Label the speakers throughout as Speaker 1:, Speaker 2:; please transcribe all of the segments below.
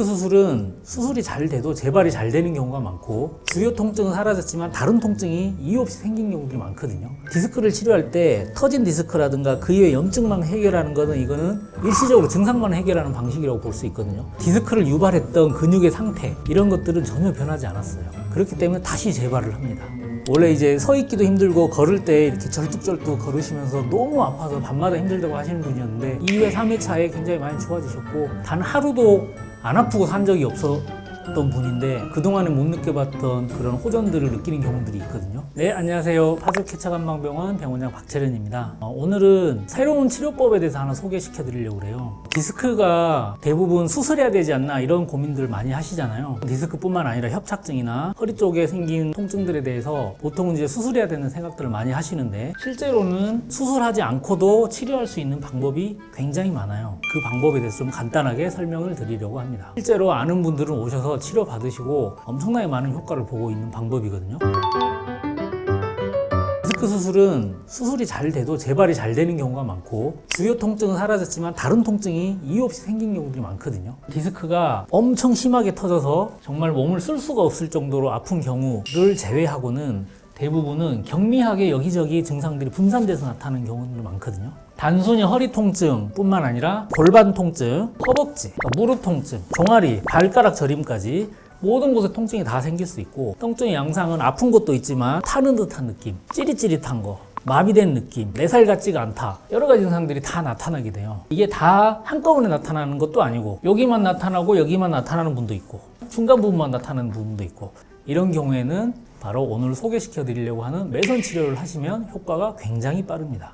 Speaker 1: 디스크 수술은 수술이 잘 돼도 재발이 잘 되는 경우가 많고 주요 통증은 사라졌지만 다른 통증이 이유 없이 생긴 경우들이 많거든요. 디스크를 치료할 때 터진 디스크라든가 그 이외의 염증만 해결하는 거는 이거는 일시적으로 증상만 해결하는 방식이라고 볼 수 있거든요. 디스크를 유발했던 근육의 상태 이런 것들은 전혀 변하지 않았어요. 그렇기 때문에 다시 재발을 합니다. 원래 이제 서 있기도 힘들고 걸을 때 이렇게 절뚝절뚝 걸으시면서 너무 아파서 밤마다 힘들다고 하시는 분이었는데 2회, 3회 차에 굉장히 많이 좋아지셨고 단 하루도 안 아프고 산 적이 없 었던 분인데 그동안에 못 느껴봤던 그런 호전들을 느끼는 경우들이 있거든요. 네, 안녕하세요. 파주 캐차관방병원 병원장 박채련입니다. 어, 오늘은 새로운 치료법에 대해서 하나 소개시켜 드리려고 그래요. 디스크가 대부분 수술해야 되지 않나 이런 고민들을 많이 하시잖아요. 디스크뿐만 아니라 협착증이나 허리 쪽에 생긴 통증들에 대해서 보통은 이제 수술해야 되는 생각들을 많이 하시는데 실제로는 수술하지 않고도 치료할 수 있는 방법이 굉장히 많아요. 그 방법에 대해서 좀 간단하게 설명을 드리려고 합니다. 실제로 아는 분들은 오셔서 치료 받으시고 엄청나게 많은 효과를 보고 있는 방법이거든요. 디스크 수술은 수술이 잘 돼도 재발이 잘 되는 경우가 많고 주요 통증은 사라졌지만 다른 통증이 이유 없이 생긴 경우들이 많거든요. 디스크가 엄청 심하게 터져서 정말 몸을 쓸 수가 없을 정도로 아픈 경우를 제외하고는 대부분은 경미하게 여기저기 증상들이 분산돼서 나타나는 경우들이 많거든요. 단순히 허리 통증뿐만 아니라 골반 통증, 허벅지, 무릎 통증, 종아리, 발가락 저림까지 모든 곳에 통증이 다 생길 수 있고 통증의 양상은 아픈 것도 있지만 타는 듯한 느낌, 찌릿찌릿한 거, 마비된 느낌, 내 살 같지가 않다. 여러 가지 증상들이 다 나타나게 돼요. 이게 다 한꺼번에 나타나는 것도 아니고 여기만 나타나고 여기만 나타나는 분도 있고 중간 부분만 나타나는 부분도 있고 이런 경우에는 바로 오늘 소개시켜 드리려고 하는 매선 치료를 하시면 효과가 굉장히 빠릅니다.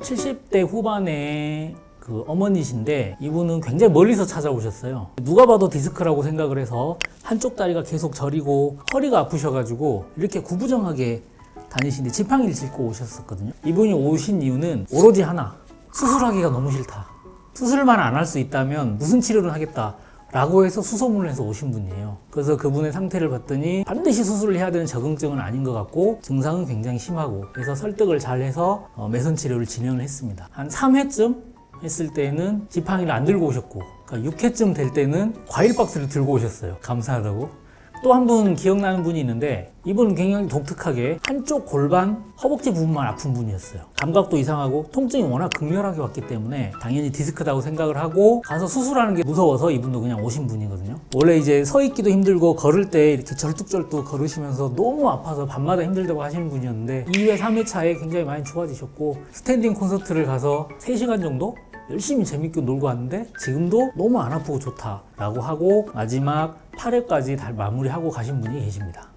Speaker 1: 70대 후반에 그 어머니신데 이분은 굉장히 멀리서 찾아오셨어요. 누가 봐도 디스크라고 생각을 해서 한쪽 다리가 계속 저리고 허리가 아프셔가지고 이렇게 구부정하게 다니시는데 지팡이를 짚고 오셨었거든요. 이분이 오신 이유는 오로지 하나 수술하기가 너무 싫다. 수술만 안 할 수 있다면 무슨 치료를 하겠다. 라고 해서 수소문을 해서 오신 분이에요. 그래서 그분의 상태를 봤더니 반드시 수술을 해야 되는 적응증은 아닌 것 같고 증상은 굉장히 심하고 그래서 설득을 잘 해서 어, 매선 치료를 진행을 했습니다. 한 3회쯤 했을 때는 지팡이를 안 들고 오셨고 그러니까 6회쯤 될 때는 과일 박스를 들고 오셨어요. 감사하다고. 또 한 분 기억나는 분이 있는데 이분은 굉장히 독특하게 한쪽 골반 허벅지 부분만 아픈 분이었어요. 감각도 이상하고 통증이 워낙 극렬하게 왔기 때문에 당연히 디스크다고 생각을 하고 가서 수술하는 게 무서워서 이분도 그냥 오신 분이거든요. 원래 이제 서 있기도 힘들고 걸을 때 이렇게 절뚝절뚝 걸으시면서 너무 아파서 밤마다 힘들다고 하시는 분이었는데 2회, 3회 차에 굉장히 많이 좋아지셨고 스탠딩 콘서트를 가서 3시간 정도 열심히 재밌게 놀고 왔는데 지금도 너무 안 아프고 좋다라고 하고 마지막 8회까지 다 마무리하고 가신 분이 계십니다.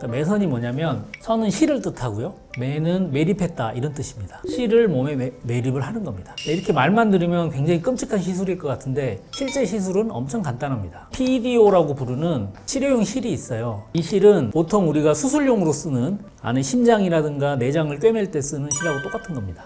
Speaker 1: 그러니까 매선이 뭐냐면 선은 실을 뜻하고요. 매는 매립했다 이런 뜻입니다. 실을 몸에 매, 매립을 하는 겁니다. 네, 이렇게 말만 들으면 굉장히 끔찍한 시술일 것 같은데 실제 시술은 엄청 간단합니다. PDO라고 부르는 치료용 실이 있어요. 이 실은 보통 우리가 수술용으로 쓰는 안에 심장이라든가 내장을 꿰맬 때 쓰는 실하고 똑같은 겁니다.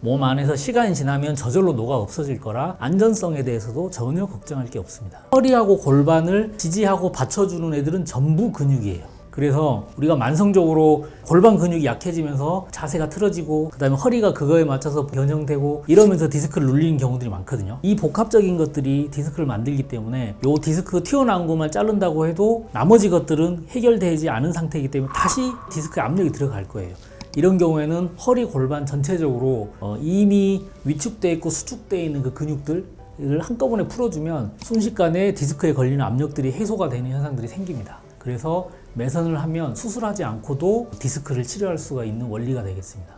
Speaker 1: 몸 안에서 시간이 지나면 저절로 녹아 없어질 거라 안전성에 대해서도 전혀 걱정할 게 없습니다. 허리하고 골반을 지지하고 받쳐주는 애들은 전부 근육이에요. 그래서 우리가 만성적으로 골반 근육이 약해지면서 자세가 틀어지고 그다음에 허리가 그거에 맞춰서 변형되고 이러면서 디스크를 눌리는 경우들이 많거든요. 이 복합적인 것들이 디스크를 만들기 때문에 요 디스크 튀어나온 것만 자른다고 해도 나머지 것들은 해결되지 않은 상태이기 때문에 다시 디스크에 압력이 들어갈 거예요. 이런 경우에는 허리 골반 전체적으로 어, 이미 위축돼 있고 수축돼 있는 그 근육들 을 한꺼번에 풀어주면 순식간에 디스크에 걸리는 압력들이 해소가 되는 현상들이 생깁니다. 그래서 매선을 하면 수술하지 않고도 디스크를 치료할 수가 있는 원리가 되겠습니다.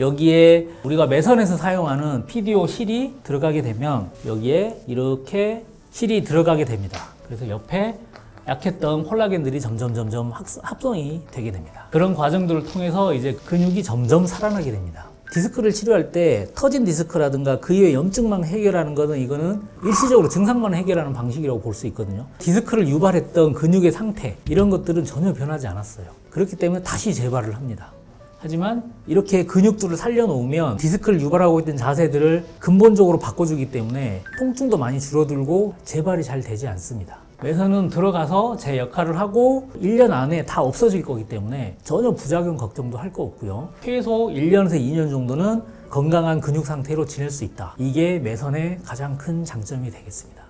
Speaker 1: 여기에 우리가 매선에서 사용하는 PDO 실이 들어가게 되면 여기에 이렇게 실이 들어가게 됩니다. 그래서 옆에 약했던 콜라겐들이 점점 점점 합- 합성이 되게 됩니다. 그런 과정들을 통해서 이제 근육이 점점 살아나게 됩니다. 디스크를 치료할 때 터진 디스크라든가 그 이외의 염증만 해결하는 거는 이거는 일시적으로 증상만 해결하는 방식이라고 볼 수 있거든요. 디스크를 유발했던 근육의 상태 이런 것들은 전혀 변하지 않았어요. 그렇기 때문에 다시 재발을 합니다. 하지만 이렇게 근육들을 살려놓으면 디스크를 유발하고 있던 자세들을 근본적으로 바꿔주기 때문에 통증도 많이 줄어들고 재발이 잘 되지 않습니다. 매선은 들어가서 제 역할을 하고 1년 안에 다 없어질 거기 때문에 전혀 부작용 걱정도 할 거 없고요. 최소 1년에서 2년 정도는 건강한 근육 상태로 지낼 수 있다. 이게 매선의 가장 큰 장점이 되겠습니다.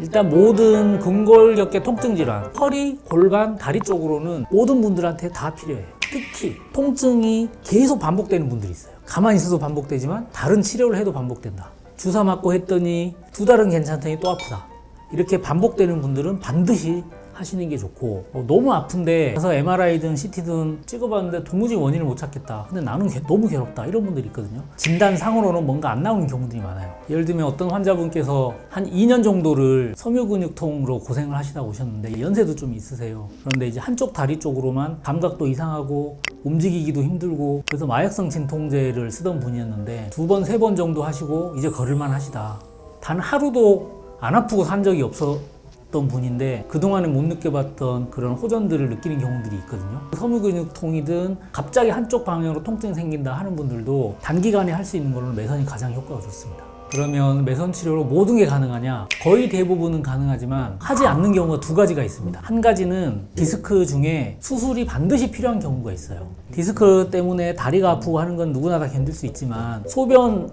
Speaker 1: 일단 모든 근골격계 통증 질환, 허리, 골반, 다리 쪽으로는 모든 분들한테 다 필요해요. 특히 통증이 계속 반복되는 분들이 있어요. 가만히 있어도 반복되지만 다른 치료를 해도 반복된다. 주사 맞고 했더니 두 달은 괜찮더니 또 아프다. 이렇게 반복되는 분들은 반드시 하시는 게 좋고 어, 너무 아픈데 가서 MRI든 CT든 찍어봤는데 도무지 원인을 못 찾겠다. 근데 나는 괴- 너무 괴롭다. 이런 분들이 있거든요. 진단상으로는 뭔가 안 나오는 경우들이 많아요. 예를 들면 어떤 환자분께서 한 2년 정도를 섬유근육통으로 고생을 하시다 오셨는데 연세도 좀 있으세요. 그런데 이제 한쪽 다리 쪽으로만 감각도 이상하고 움직이기도 힘들고 그래서 마약성 진통제를 쓰던 분이었는데 두 번 세 번 정도 하시고 이제 걸을만 하시다 단 하루도 안 아프고 산 적이 없었던 분인데 그동안에 못 느껴봤던 그런 호전들을 느끼는 경우들이 있거든요. 섬유근육통이든 갑자기 한쪽 방향으로 통증이 생긴다 하는 분들도 단기간에 할 수 있는 걸로 매선이 가장 효과가 좋습니다. 그러면 매선 치료로 모든 게 가능하냐? 거의 대부분은 가능하지만 하지 않는 경우가 두 가지가 있습니다. 한 가지는 디스크 중에 수술이 반드시 필요한 경우가 있어요. 디스크 때문에 다리가 아프고 하는 건 누구나 다 견딜 수 있지만 소변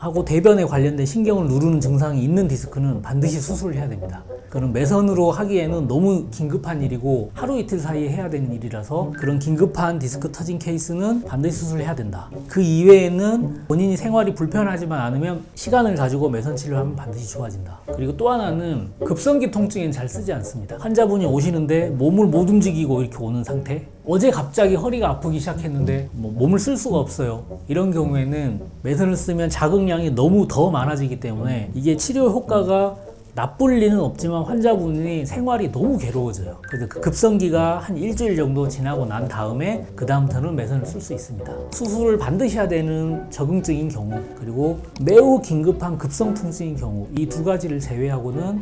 Speaker 1: 하고 대변에 관련된 신경을 누르는 증상이 있는 디스크는 반드시 수술을 해야 됩니다. 그런 매선으로 하기에는 너무 긴급한 일이고 하루 이틀 사이에 해야 되는 일이라서 그런 긴급한 디스크 터진 케이스는 반드시 수술을 해야 된다. 그 이외에는 본인이 생활이 불편하지만 않으면 시간을 가지고 매선 치료를 하면 반드시 좋아진다. 그리고 또 하나는 급성기 통증엔 잘 쓰지 않습니다. 환자분이 오시는데 몸을 못 움직이고 이렇게 오는 상태. 어제 갑자기 허리가 아프기 시작했는데 뭐 몸을 쓸 수가 없어요. 이런 경우에는 매선을 쓰면 자극량이 너무 더 많아지기 때문에 이게 치료 효과가 나쁠 리는 없지만 환자분이 생활이 너무 괴로워져요. 그래서 그 급성기가 한 일주일 정도 지나고 난 다음에 그 다음부터는 매선을 쓸 수 있습니다. 수술을 반드시 해야 되는 적응증인 경우 그리고 매우 긴급한 급성 통증인 경우 이 두 가지를 제외하고는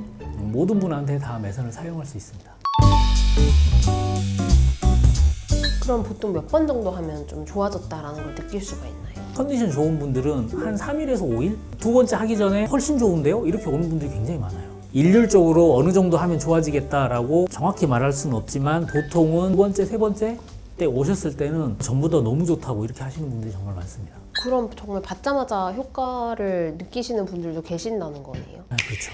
Speaker 1: 모든 분한테 다 매선을 사용할 수 있습니다.
Speaker 2: 그럼 보통 몇 번 정도 하면 좀 좋아졌다라는 걸 느낄 수가 있나요?
Speaker 1: 컨디션 좋은 분들은 한 3일에서 5일? 두 번째 하기 전에 훨씬 좋은데요? 이렇게 오는 분들이 굉장히 많아요. 일률적으로 어느 정도 하면 좋아지겠다라고 정확히 말할 수는 없지만 보통은 두 번째, 세 번째 때 오셨을 때는 전부 다 너무 좋다고 이렇게 하시는 분들이 정말 많습니다.
Speaker 2: 그럼 정말 받자마자 효과를 느끼시는 분들도 계신다는 거네요.
Speaker 1: 아, 그렇죠.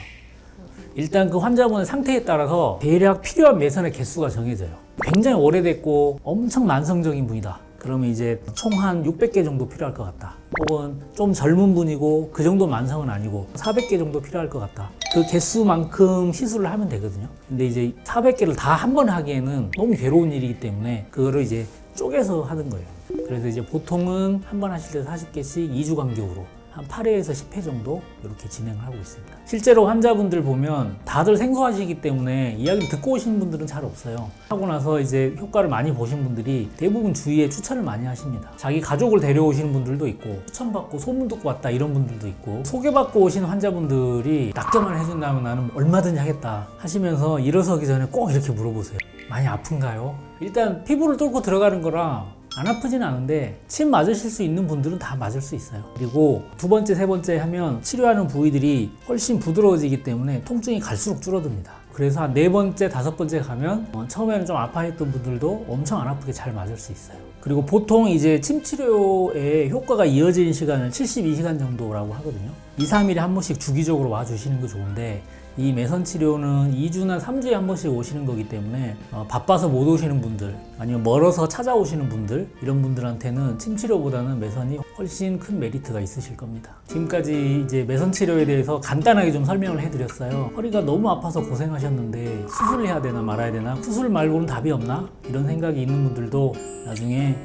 Speaker 1: 일단 그 환자분의 상태에 따라서 대략 필요한 매선의 개수가 정해져요. 굉장히 오래됐고 엄청 만성적인 분이다. 그러면 이제 총 한 600개 정도 필요할 것 같다. 혹은 좀 젊은 분이고 그 정도 만성은 아니고 400개 정도 필요할 것 같다. 그 개수만큼 시술을 하면 되거든요. 근데 이제 400개를 다 한 번 하기에는 너무 괴로운 일이기 때문에 그거를 이제 쪼개서 하는 거예요. 그래서 이제 보통은 한 번 하실 때 40개씩 2주 간격으로 한 8회에서 10회 정도 이렇게 진행을 하고 있습니다. 실제로 환자분들 보면 다들 생소하시기 때문에 이야기를 듣고 오시는 분들은 잘 없어요. 하고 나서 이제 효과를 많이 보신 분들이 대부분 주위에 추천을 많이 하십니다. 자기 가족을 데려오시는 분들도 있고 추천받고 소문 듣고 왔다 이런 분들도 있고 소개받고 오신 환자분들이 낫게만 해준다면 나는 얼마든지 하겠다 하시면서 일어서기 전에 꼭 이렇게 물어보세요. 많이 아픈가요? 일단 피부를 뚫고 들어가는 거랑 안 아프진 않은데 침 맞으실 수 있는 분들은 다 맞을 수 있어요. 그리고 두 번째, 세 번째 하면 치료하는 부위들이 훨씬 부드러워지기 때문에 통증이 갈수록 줄어듭니다. 그래서 한 네 번째, 다섯 번째 가면 어, 처음에는 좀 아파했던 분들도 엄청 안 아프게 잘 맞을 수 있어요. 그리고 보통 이제 침 치료의 효과가 이어지는 시간은 72시간 정도라고 하거든요. 2, 3일에 한 번씩 주기적으로 와주시는 거 좋은데 이 매선 치료는 2주나 3주에 한 번씩 오시는 거기 때문에 어, 바빠서 못 오시는 분들 아니면 멀어서 찾아오시는 분들 이런 분들한테는 침 치료보다는 매선이 훨씬 큰 메리트가 있으실 겁니다. 지금까지 이제 매선 치료에 대해서 간단하게 좀 설명을 해드렸어요. 허리가 너무 아파서 고생하셨는데 수술을 해야 되나 말아야 되나 수술 말고는 답이 없나 이런 생각이 있는 분들도 나중에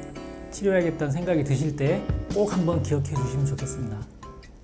Speaker 1: 치료해야겠다는 생각이 드실 때 꼭 한번 기억해 주시면 좋겠습니다.